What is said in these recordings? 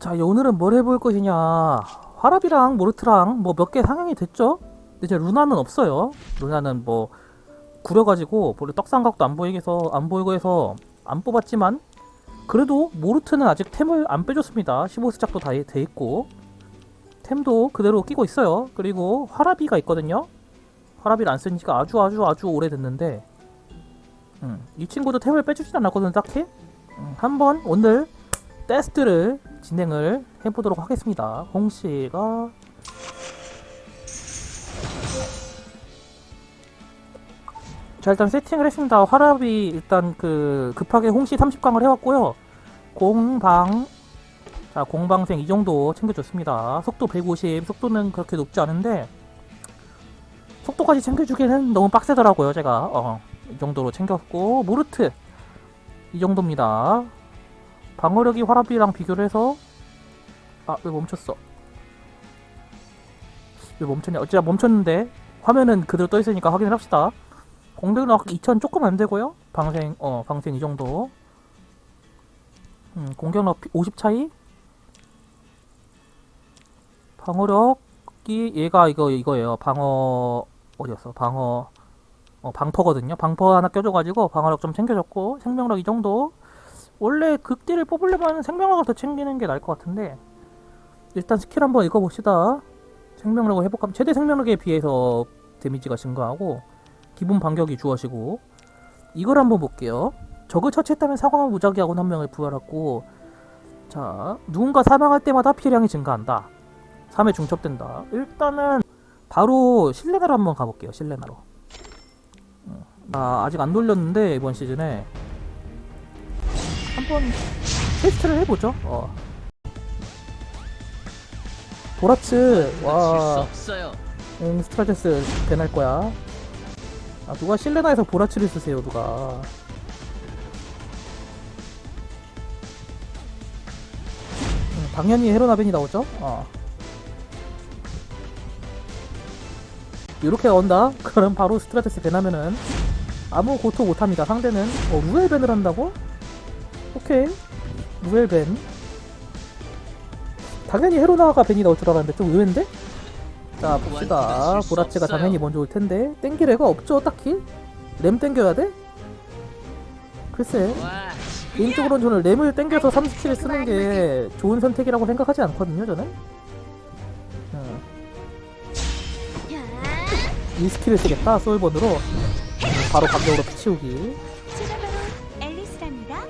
자, 오늘은 뭘 해볼 것이냐. 화랍이랑 모르트랑 뭐 몇 개 상향이 됐죠? 근데 이제 루나는 없어요. 루나는 뭐 구려가지고 별로 떡상각도 안 보이게 해서 안 보이고 해서 안 뽑았지만 그래도 모르트는 아직 템을 안 빼줬습니다. 15스작도 다 돼 있고 템도 그대로 끼고 있어요. 그리고 화라비가 있거든요. 화라비를 안 쓴 지가 아주 아주 아주 오래됐는데 음, 이 친구도 템을 빼주진 않았거든 딱히 음, 한번 오늘 테스트를 진행을 해보도록 하겠습니다. 홍씨가 자 일단 세팅을 했습니다. 화랍이 일단 그 급하게 홍씨 30강을 해왔고요. 공방 자 공방생 이 정도 챙겨줬습니다. 속도 150 속도는 그렇게 높지 않은데 속도까지 챙겨주기는 너무 빡세더라고요. 제가 어, 이 정도로 챙겼고 모르트 이 정도입니다. 방어력이 화랍이랑 비교를 해서 아 왜 멈췄어? 왜 멈췄냐? 어찌나 멈췄는데? 화면은 그대로 떠 있으니까 확인을 합시다. 공격력 2000 조금 안 되고요. 방생 어 방생 이 정도. 음, 공격력 50 차이? 방어력이 얘가 이거 이거예요. 방어 어디였어? 방어 어 방퍼거든요. 방퍼 하나 껴줘가지고 방어력 좀 챙겨줬고 생명력 이 정도 원래 극딜을 뽑으려면 생명력을 더 챙기는 게 나을 것 같은데 일단 스킬 한번 읽어봅시다. 생명력을 회복하면 최대 생명력에 비해서 데미지가 증가하고 기본 반격이 주어지고 이걸 한번 볼게요. 적을 처치했다면 사광을 무작위하고는 한 명을 부활하고 자 누군가 사망할 때마다 피해량이 증가한다. 3회 중첩된다. 일단은 바로 실레나로 한번 가볼게요 실레나로. 음, 나 아직 안 돌렸는데 이번 시즌에 한번 테스트를 해보죠. 어. 보라츠 와. 응, 스트라테스 배날 거야. 아 누가 실레나에서 보라츠를 쓰세요 누가. 음, 당연히 헤로나벤이 나오죠. 어. 이렇게 나온다. 그럼 바로 스트라테스 배나면은 아무 고통 못합니다. 상대는 어, 루엘 밴을 한다고? 오케이. 루엘 밴 당연히 헤로나가 밴이 나올 줄 알았는데 좀 의외인데? 자 봅시다. 보라치가 당연히 먼저 올 텐데. 땡길 애가 없죠 딱히? 램 땡겨야 돼? 글쎄. 와, 개인적으로는 저는 램을 땡겨서 37을 쓰는 게 좋은 선택이라고 생각하지 않거든요 저는. 음, 이 스킬을 쓰겠다 소울번으로. 음, 바로 감정으로 피치우기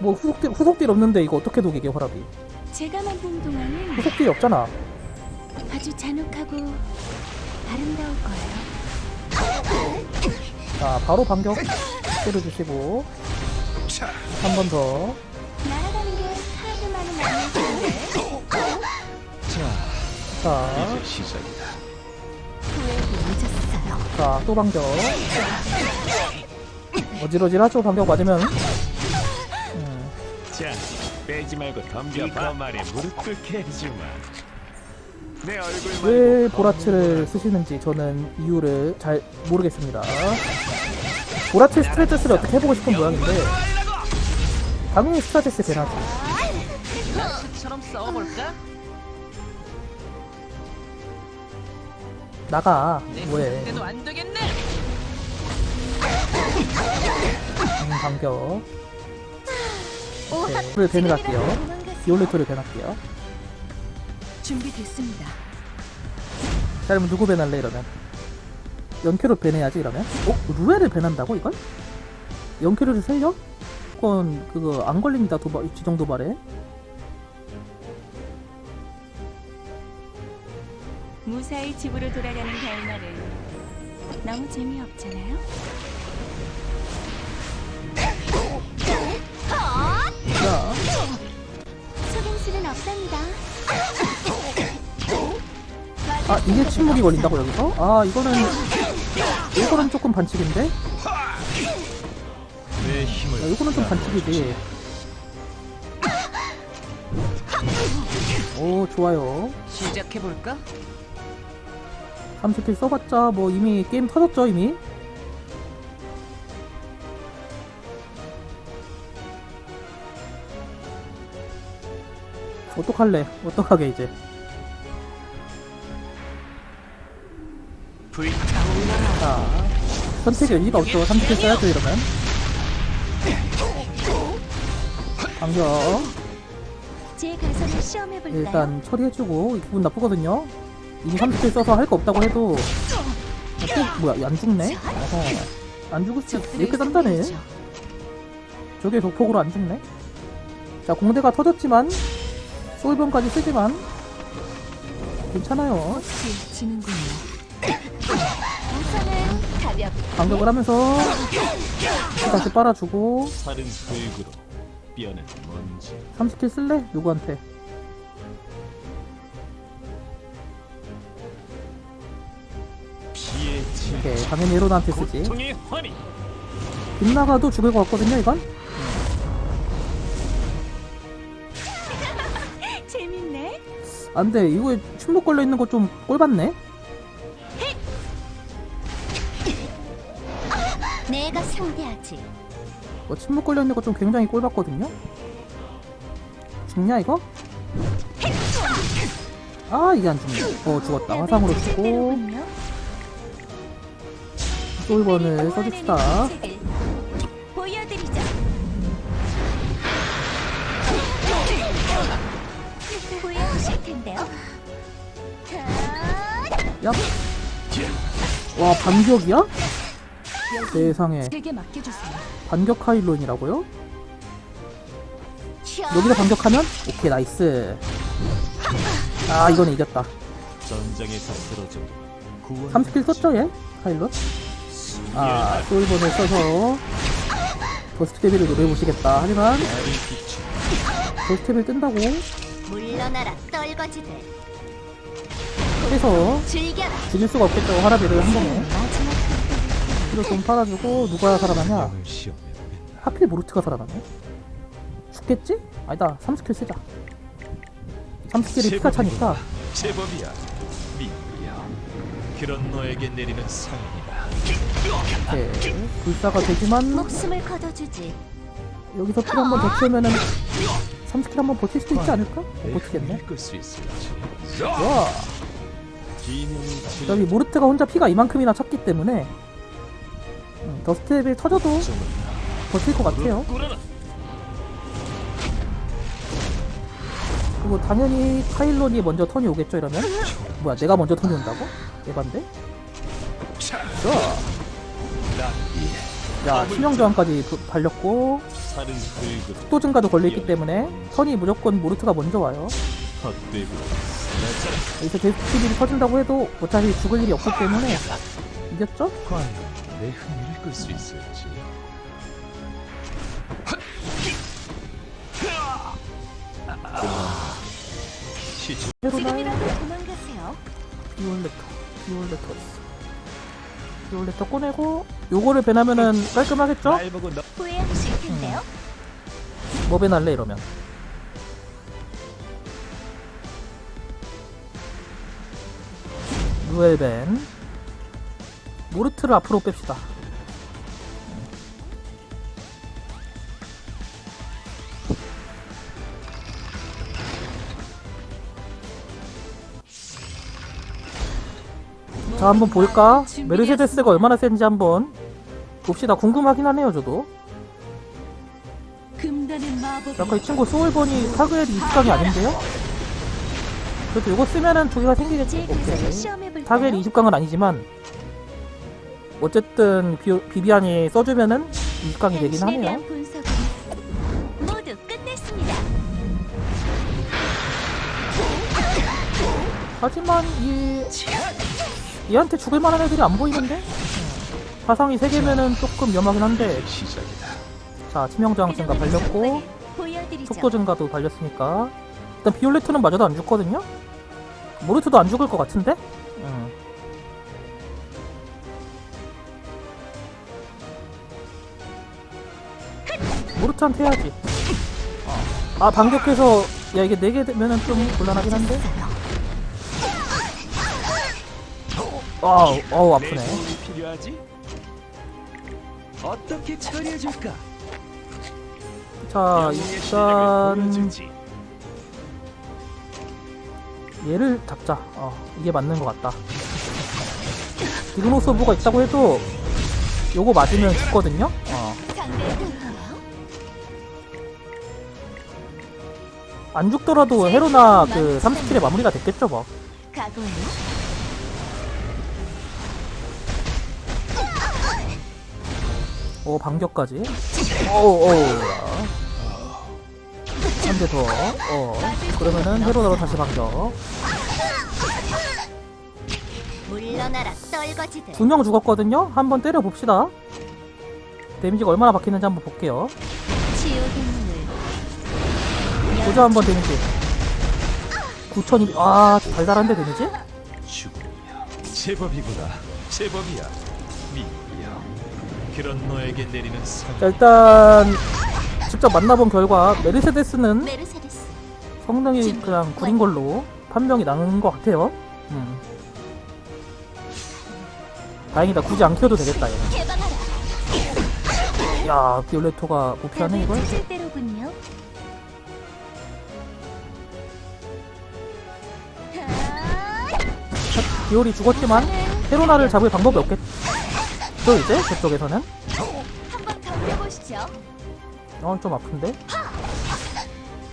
뭐 후속딜, 후속딜 없는데 이거 어떻게 녹이게 허락이 제가 만든 동화는 후속딜이 없잖아 아주 잔혹하고 아름다울 거예요. 자 바로 반격 때려주시고 한 번 더. 날아가는 게 하도 많은 아니었는데 자, 자, 이제 시작이다. 후회도 늦었어요. 자, 또 반격. 어지러지하죠 반격 맞으면. 음, 자, 빼지 말고 덤벼봐. 말에 무릎 꿇게 해주마. 내 얼굴 왜 말고 보라츠를 쓰시는지 저는 이유를 잘 모르겠습니다. 보라츠 스트레스를 어떻게 해보고 싶은 모양인데 당연히 스트레스. 처럼 싸워볼까? 나가 내 뭐해? 때도 안 되겠네. 음, 반격. 를 밴을 할게요. 비올레토를 밴할게요. 준비됐습니다. 자, 그러면 누구 밴할래 이러면? 연큐를 밴해야지 이러면? 어? 루에를 밴한다고 이걸? 연큐를 살려? 그건 그거 안 걸립니다 도발 지정 도발에 무사히 집으로 돌아가는 결말은 너무 재미없잖아요. 자 속임수는 없답니다. 아 이게 침묵이 걸린다고 여기서? 아 이거는 이거는 조금 반칙인데? 내 힘을 이거는 좀 반칙이지 오 좋아요 시작해 볼까? 30킬 써봤자 뭐 이미 게임 터졌죠 이미 어떡할래? 어떡하게 이제? 자, 선택의 의지가 없죠. 30개 써야죠, 이러면. 볼까요? 일단 처리해주고, 이 기분 나쁘거든요. 이미 30개 써서 할 거 없다고 해도, 어, 또, 뭐야, 안 죽네? 어허. 안 죽을 수, 이렇게 단단해. 저게 독폭으로 안 죽네? 자, 공대가 터졌지만, 소울병까지 쓰지만, 괜찮아요. 지는군요. 우선은 가볍게 반격을 하면서, 다시 빨아주고, 살은 흙으로, 뼈는 먼지. 30킬 쓸래? 누구한테? 오케이, 당연히 에로나한테 쓰지. 고통의 환희. 빗나가도 죽을 것 같거든요, 이건? 안 돼, 이거에 침묵 걸려 있는 거 좀 꼴받네? 내가 상대하지. 어, 침묵 걸려 있는 거 좀 굉장히 꼴받거든요? 죽냐, 이거? 아, 이게 안 죽네. 어, 죽었다. 화상으로 죽고. 솔번을 써줍시다. 보여주실 텐데요. 자, 야. 와, 반격이야? 세상에. 제게 맡겨주세요. 반격 하일론이라고요? 여기서 반격하면? 오케이, 나이스. 아, 이거는 이겼다. 전장에서 쓰러져도 구원. 30킬 썼죠, 얘? 하일론? 아, 솔번을 써서 더스트캡을 노려보시겠다. 하지만 비추. 더스트캡을 뜬다고 물러나라 떨거지들. 해서 즐겨라. 죽일 수가 없겠죠, 하라비를 한 번에. 마지막 피를 좀 팔아주고 누가 살아나냐? 영을 하필 모르트가 살아나네? 죽겠지? 아니다, 30킬 쓰자. 30킬이 피가 차니까 제법이야. 미야. 그런 너에게 내리는 상이다. 이렇게 불사가 되지만 목숨을 걷어주지. 여기서 킬한번 더 채우면은 30킬 한번 버틸 수도 있지 않을까? 못 버티겠네. 읽을 수 있을지. 와, 여기 모르트가 혼자 피가 이만큼이나 찼기 때문에 음, 더스텝이 터져도 버틸 것 같아요. 꿇어라. 그리고 당연히 카일론이 먼저 턴이 오겠죠 이러면? 뭐야 내가 먼저 턴이 온다고? 에반데? 차. 좋아. 야 치명저항까지 부- 발렸고 살은 흙으로 속도 증가도 걸려있기 때문에 턴이 무조건 모르트가 먼저 와요. 여기서 데스티빌이 터진다고 해도 어차피 죽을 일이 없기 때문에 이겼죠? 과연 내 흥미를 끌 수 있을지. 헤로나 도망가세요. 비올레터 비올레터 있어. 비올레터 꺼내고 요거를 배나면은 깔끔하겠죠? 뭐 배날래 이러면? 루엘벤. 모르트를 앞으로 뺍시다. 자 한번 볼까? 메르세데스가 얼마나 센지 한번 봅시다. 궁금하긴 하네요 저도 아까 이 친구 소울본이 타그엘이 20강이 아닌데요? 그래도 이거 쓰면은 두 개가 생기겠지? 오케이? 타그엘이 20강은 아니지만 어쨌든 비, 비비안이 써주면은 20강이 되긴 하네요. 하지만 이 얘한테 죽을 만한 애들이 안 보이는데? 화상이 3개면은 조금 위험하긴 한데. 자 치명저항 증가 발렸고 보여드리죠. 속도 증가도 발렸으니까 일단 비올레트는 맞아도 안 죽거든요? 모르트도 안 죽을 것 같은데? 음. 모르트한테 해야지 아 반격해서 야 이게 4개 되면은 좀 곤란하긴 한데 아우 어우 내 아프네? 어떻게 처리해줄까? 자 일단. 얘를 잡자. 어, 이게 맞는 것 같다. 디그노스 오브가 있다고 해도 요거 맞으면 죽거든요. 어, 안 죽더라도 헤로나 그 3스킬에 마무리가 됐겠죠 뭐. 오 반격까지. 오오. 한대 더. 어. 그러면은 헤로나로 다시 반격. 물러나라 떨거지들. 두 명 죽었거든요. 한번 때려 봅시다. 데미지가 얼마나 박히는지 한번 볼게요. 지옥의 문을 보자 한번 데미지. 9,200. 아 달달한데 데미지? 죽음이야. 제법이구나. 제법이야. 그런 너에게 내리는 상. 자 일단 직접 만나본 결과 메르세데스는 메르세데스. 성능이 그냥 구린 걸로 판명이 나는 것 같아요. 음. 다행이다. 굳이 안 키워도 되겠다. 얘는. 개방하라. 야 비올레토가 무피하네 이걸. 찾을. 비올이 죽었지만 헤로나를 잡을 방법이 없겠 죠 이제 저쪽에서는. 한번 덤벼보시죠. 어 좀 아픈데.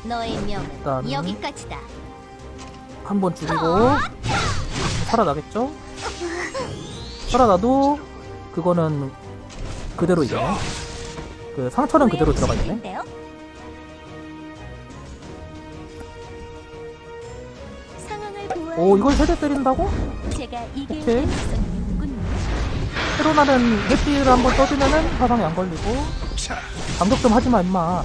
너의 일단- 여기까지다. 한 번 죽이고 살아나겠죠? 살아나도 그거는 그대로 이네. 그 상처는 그대로 들어가 있네. 텐데요? 상황을 보아. 오 이걸 세대 때린다고? 제가 이길 오케이. 가능성이. 헤로나는 해피를 한번 떠주면은 화상이 안 걸리고 자, 반격 좀 하지마 임마.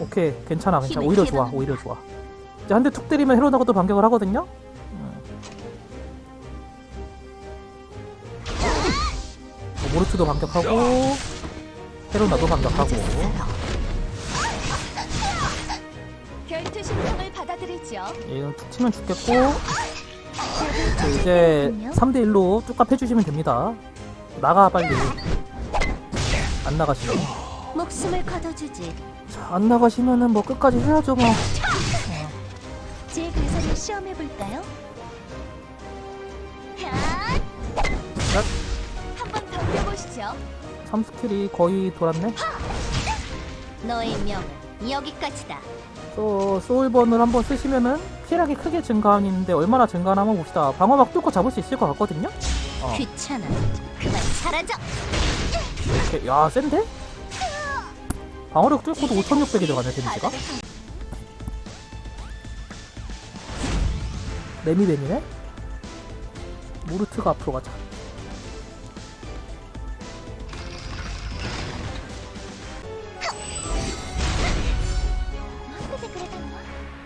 오케이 괜찮아 괜찮아 오히려 좋아. 오히려 좋아. 이제 한 대 툭 때리면 헤로나가 또 반격을 하거든요. 음. 어, 모르트도 반격하고 헤로나도 반격하고 결투 신청을 받아들이죠. 얘는 툭 치면 죽겠고 자, 이제 3대1로 뚝갑 해주시면 됩니다 나가 빨리 안 나가시네 목숨을 거둬주지. 자, 안 나가시면은 뭐 끝까지 해야죠 뭐 제 가설을 시험해 볼까요? 한번 덤벼보시죠. 3스킬이 거의 돌았네 너의 명은 여기까지다. 또 소울번을 한번 쓰시면은 피해량이 크게 증가하는데 얼마나 증가하나 한번 봅시다 방어막 뚫고 잡을 수 있을 것 같거든요 어. 귀찮아. 그만 사라져. 이렇게 야 센데? 방어력 뚫고도 5600이 들어가네 데미지가 레미벤이네 모르트가 앞으로 가자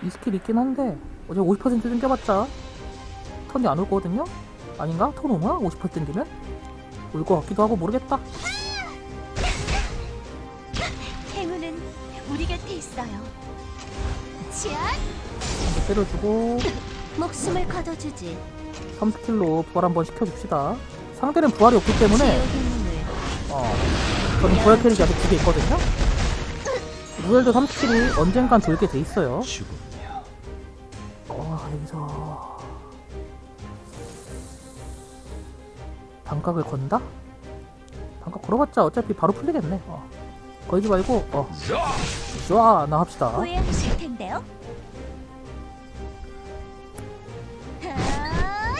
이 스킬 있긴 한데 어제 50% 땡겨봤자 턴이 안올 거거든요? 아닌가? 턴 오나? 50% 땡기면? 올 것 같기도 하고 모르겠다 행운은 우리 곁에 있어요. 치안 한번 때려주고 목숨을 거둬주지. 3스킬로 부활 한번 시켜줍시다 상대는 부활이 없기 때문에 어, 저는 부활 캐릭이 아직 두 개 있거든요 루엘도 3스킬이 언젠간 돌게 돼 있어요 반각을 건다? 반각 걸어봤자 어차피 바로 풀리겠네 어. 걸지 말고 어 좋아 나 합시다 텐데요. 아,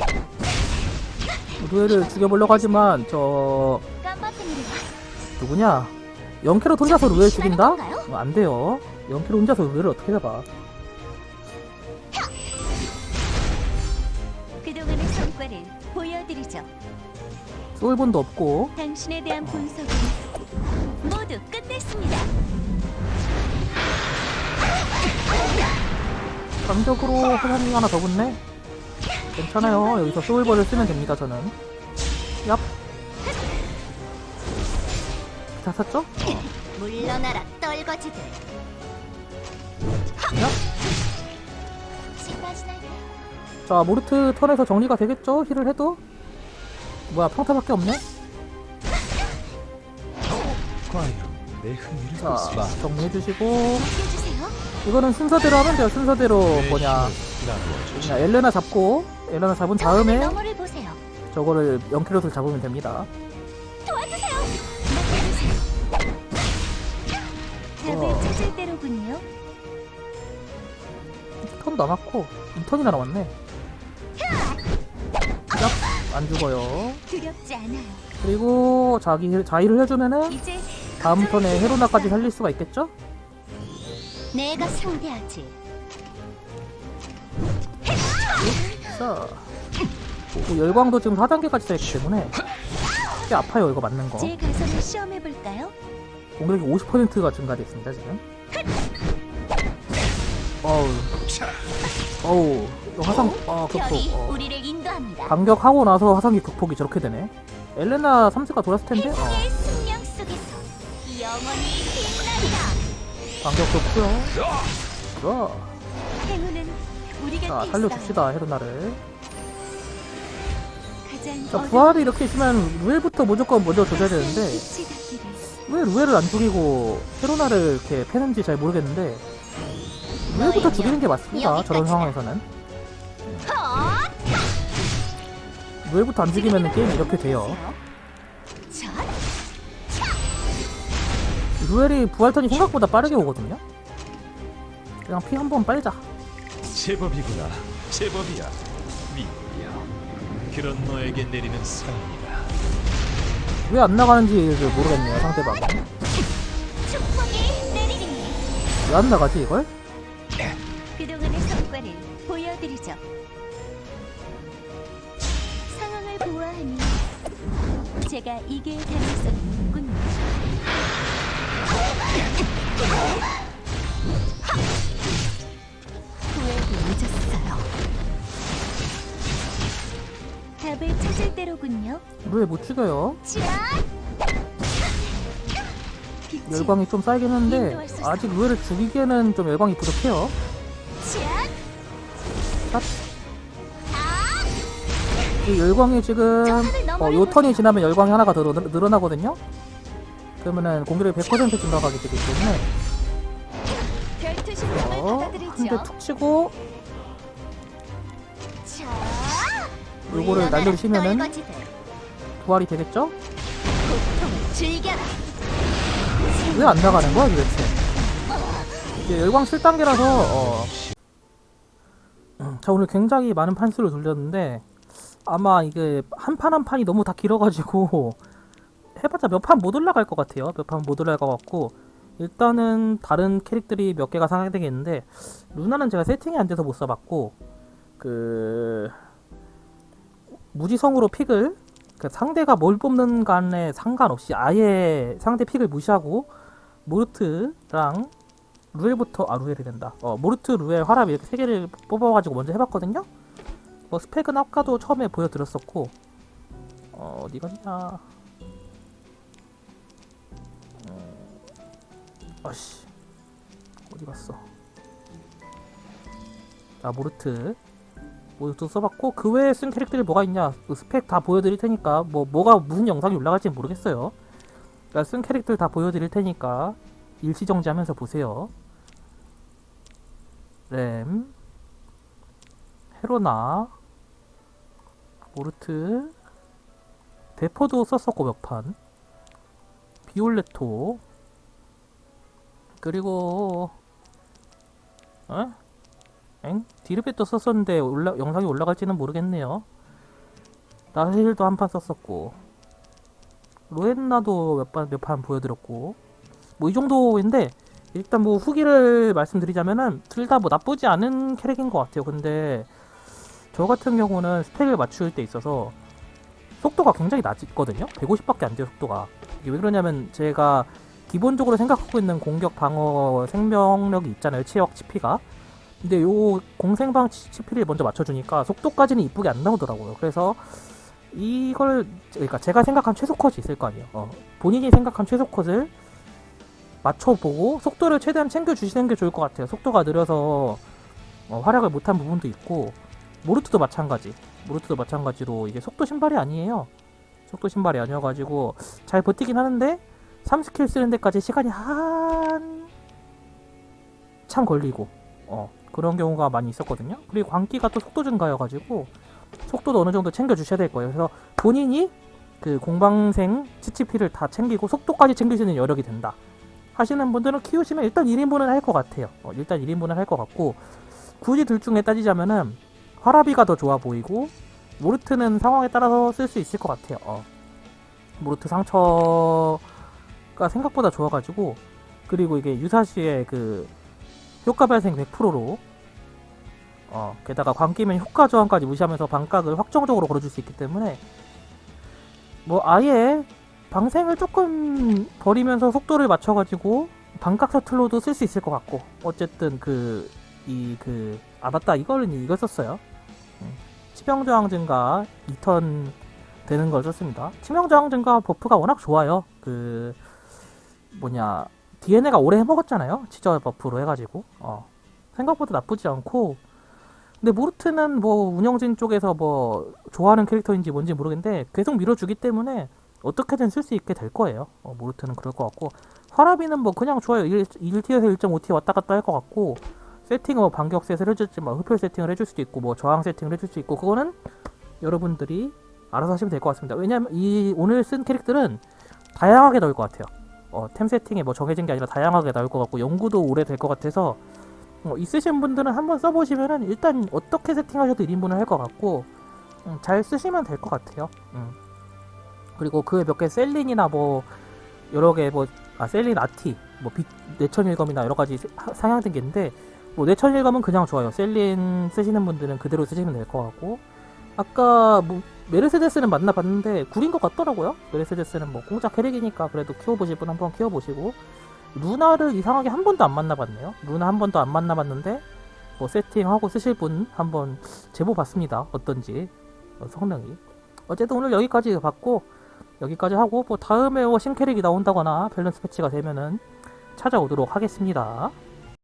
루엘을 죽여보려고 하지만 저 깜빡입니다. 누구냐 영캐로 혼자서 루엘 죽인다? 어, 안 돼요 영캐로 혼자서 루엘을 어떻게 잡아 그동안의 성과를 보여드리죠. 소울본도 없고 당신에 대한 분석은 모두 끝냈습니다. 강적으로 화살이 하나 더 붙네 괜찮아요 여기서 소울본을 쓰면 됩니다 저는 얍 다 샀죠? 물러나라 떨거지들. 야. 자 모르트 턴에서 정리가 되겠죠? 힐을 해도 뭐야 평타밖에 없네? 자. 정리해주시고. 이거는 순서대로 하면 돼요. 순서대로 뭐냐 그냥 엘레나 잡고 엘레나 잡은 다음에. 저거를 영키롯을 잡으면 됩니다. 도와주세요. 맡겨주세요. 답을 어. 찾을 때로군요. 턴 남았고 2턴이나 남았네. 얍! 안 죽어요. 두렵지 않아요. 그리고 자기 자의를 해주면은 이제 다음 턴에 헤로나까지 살릴 수가 있겠죠? 내가 상대하지. 자, 뭐 열광도 지금 4단계까지 쌓였기 때문에 꽤 아파요 이거 맞는 거. 제 가설을 시험해 볼까요? 공격이 50%가 증가됐습니다 지금. 어우, 어우, 이거 화상, 어 별이 극폭. 어. 우리를 인도합니다. 반격하고 나서 화상기 극폭이 저렇게 되네. 엘레나 3세가 돌았을 텐데. 어. 해성의 숙명 속에서 영원히 빛나리라. 반격 좋고요. 좋아. 행운은 우리 곁에 자. 살려줍시다 헤로나를. 가장 자, 부활이 이렇게 있으면 루엘부터 무조건 먼저 줘야 되는데. 왜 루엘을 안 죽이고 헤로나를 이렇게 패는지 잘 모르겠는데 루엘부터 죽이는 게 맞습니다. 저런 상황에서는. 루엘부터 안 죽이면 게임 이렇게 돼요. 자, 루엘이 부활턴이 생각보다 빠르게 오거든요. 그냥 피 한 번 빨자. 제법이구나 제법이야 미야 그런 너에게 내리는 상이다 왜 안 나가는지 모르겠네요 내리니 왜안 나가지 이걸? 그동안의 성과를 보여드리죠. 상황을 보아하니 제가 이길 가능성이 높군요. 후회도 늦었어요. 답을 찾을 때로군요. 루엘 못 죽여요. 자! 빛이 열광이 좀 쌓이긴 했는데 아직 루엘을 죽이기에는 좀 열광이 부족해요. 자! 이 열광이 지금 어, 요 턴이 지나면 열광이 하나가 더 늘- 늘어나 거든요. 그러면은 공격력이 100% 증가하게 되기 때문에 한. 대 툭 치고 자, 요거를 날려주시면은 떨거지들. 부활이 되겠죠? 왜 안 나가는 거야 도대체? 이게 열광 7단계라서 어. 음, 자 오늘 굉장히 많은 판수를 돌렸는데 아마 이게 한 판 한 판이 너무 다 길어가지고 해봤자 몇 판 못 올라갈 것 같아요. 몇 판 못 올라갈 것 같고 일단은 다른 캐릭들이 몇 개가 상향되겠는데 루나는 제가 세팅이 안 돼서 못 써봤고 그 무지성으로 픽을 그 상대가 뭘 뽑는 간에 상관없이 아예 상대 픽을 무시하고 모르트랑 루엘부터 아 루엘이 된다. 어 모르트 루엘 화랍 이렇게 세 개를 뽑아가지고 먼저 해봤거든요. 뭐 스펙은 아까도 처음에 보여드렸었고 어 어디 갔냐? 어, 아씨 어디 갔어? 자 모르트 모르트 써봤고 그 외에 쓴 캐릭터들이 뭐가 있냐? 그 스펙 다 보여드릴 테니까 뭐 뭐가 무슨 영상이 올라갈지는 모르겠어요. 그러니까 쓴 캐릭터 다 보여드릴 테니까 일시 정지하면서 보세요. 램, 헤로나, 모르트, 대포도 썼었고 몇 판, 비올레토, 그리고 어? 엥? 디르벳도 썼었는데 올라, 영상이 올라갈지는 모르겠네요. 나힐도 한 판 썼었고 로엔나도 몇판 몇 판 보여드렸고 뭐 이 정도인데 일단 뭐 후기를 말씀드리자면은 둘 다 뭐 나쁘지 않은 캐릭인 것 같아요. 근데 저 같은 경우는 스펙을 맞출 때 있어서 속도가 굉장히 낮거든요. 150밖에 안 돼요 속도가. 이게 왜 그러냐면 제가 기본적으로 생각하고 있는 공격 방어 생명력이 있잖아요. 체력 치피가. 근데 요 공생방 치피를 먼저 맞춰주니까 속도까지는 이쁘게 안 나오더라고요. 그래서 이걸 그러니까 제가 생각한 최소 컷이 있을 거 아니에요. 어, 본인이 생각한 최소 컷을 맞춰보고 속도를 최대한 챙겨주시는 게 좋을 것 같아요. 속도가 느려서 어, 활약을 못한 부분도 있고 모르트도 마찬가지. 모르트도 마찬가지로 이게 속도 신발이 아니에요. 속도 신발이 아니어가지고 잘 버티긴 하는데 3스킬 쓰는 데까지 시간이 한 한참 걸리고 어 그런 경우가 많이 있었거든요. 그리고 광기가 또 속도 증가여가지고 속도도 어느 정도 챙겨 주셔야 될 거예요. 그래서 본인이 그 공방생 치치피를 다 챙기고 속도까지 챙길 수 있는 여력이 된다. 하시는 분들은 키우시면 일단 1인분은 할 것 같아요. 어, 일단 1인분은 할 것 같고 굳이 둘 중에 따지자면은 화라비가 더 좋아 보이고 모르트는 상황에 따라서 쓸 수 있을 것 같아요. 어. 모르트 상처가 생각보다 좋아가지고 그리고 이게 유사시의 그 효과 발생 100%로 어 게다가 광기면 효과 저항까지 무시하면서 반각을 확정적으로 걸어줄 수 있기 때문에 뭐 아예 방생을 조금 버리면서 속도를 맞춰가지고 반각 셔틀로도 쓸 수 있을 것 같고 어쨌든 그 이그아 맞다 이거는 이거 썼어요 음, 치명 저항 증가 2턴 되는 걸 썼습니다. 치명 저항 증가 버프가 워낙 좋아요. 그 뭐냐 DNA가 오래 해먹었잖아요. 치저 버프로 해가지고. 어 생각보다 나쁘지 않고. 근데 모르트는 뭐 운영진 쪽에서 뭐 좋아하는 캐릭터인지 뭔지 모르겠는데 계속 밀어주기 때문에 어떻게든 쓸 수 있게 될 거예요. 어, 모르트는 그럴 것 같고. 화라비는 뭐 그냥 좋아요. 1, 1티어에서 1.5티어 왔다 갔다 할 것 같고 세팅은 뭐 반격 셋을 해줄지 뭐 흡혈 세팅을 해줄 수도 있고 뭐 저항 세팅을 해줄 수 있고 그거는 여러분들이 알아서 하시면 될 것 같습니다. 왜냐면 이 오늘 쓴 캐릭들은 다양하게 나올 것 같아요. 어, 템 세팅이 뭐 정해진 게 아니라 다양하게 나올 것 같고 연구도 오래 될 것 같아서 어, 있으신 분들은 한번 써보시면은 일단 어떻게 세팅하셔도 1인분을 할 것 같고 음, 잘 쓰시면 될 것 같아요. 음. 그리고 그 몇 개 셀린이나 뭐 여러 개뭐 아 셀린 아티 뭐 빛, 내천일검이나 여러 가지 상향된 게 있는데 뭐 내천일검은 그냥 좋아요. 셀린 쓰시는 분들은 그대로 쓰시면 될 것 같고 아까 뭐 메르세데스는 만나봤는데 구린 것 같더라고요. 메르세데스는 뭐 공짜 캐릭이니까 그래도 키워보실 분 한번 키워보시고 루나를 이상하게 한 번도 안 만나봤네요. 루나 한 번도 안 만나봤는데 뭐 세팅하고 쓰실 분 한번 제보 봤습니다. 어떤지 어, 성능이. 어쨌든 오늘 여기까지 봤고 여기까지 하고 뭐 다음에 뭐 신캐릭이 나온다거나 밸런스 패치가 되면은 찾아오도록 하겠습니다.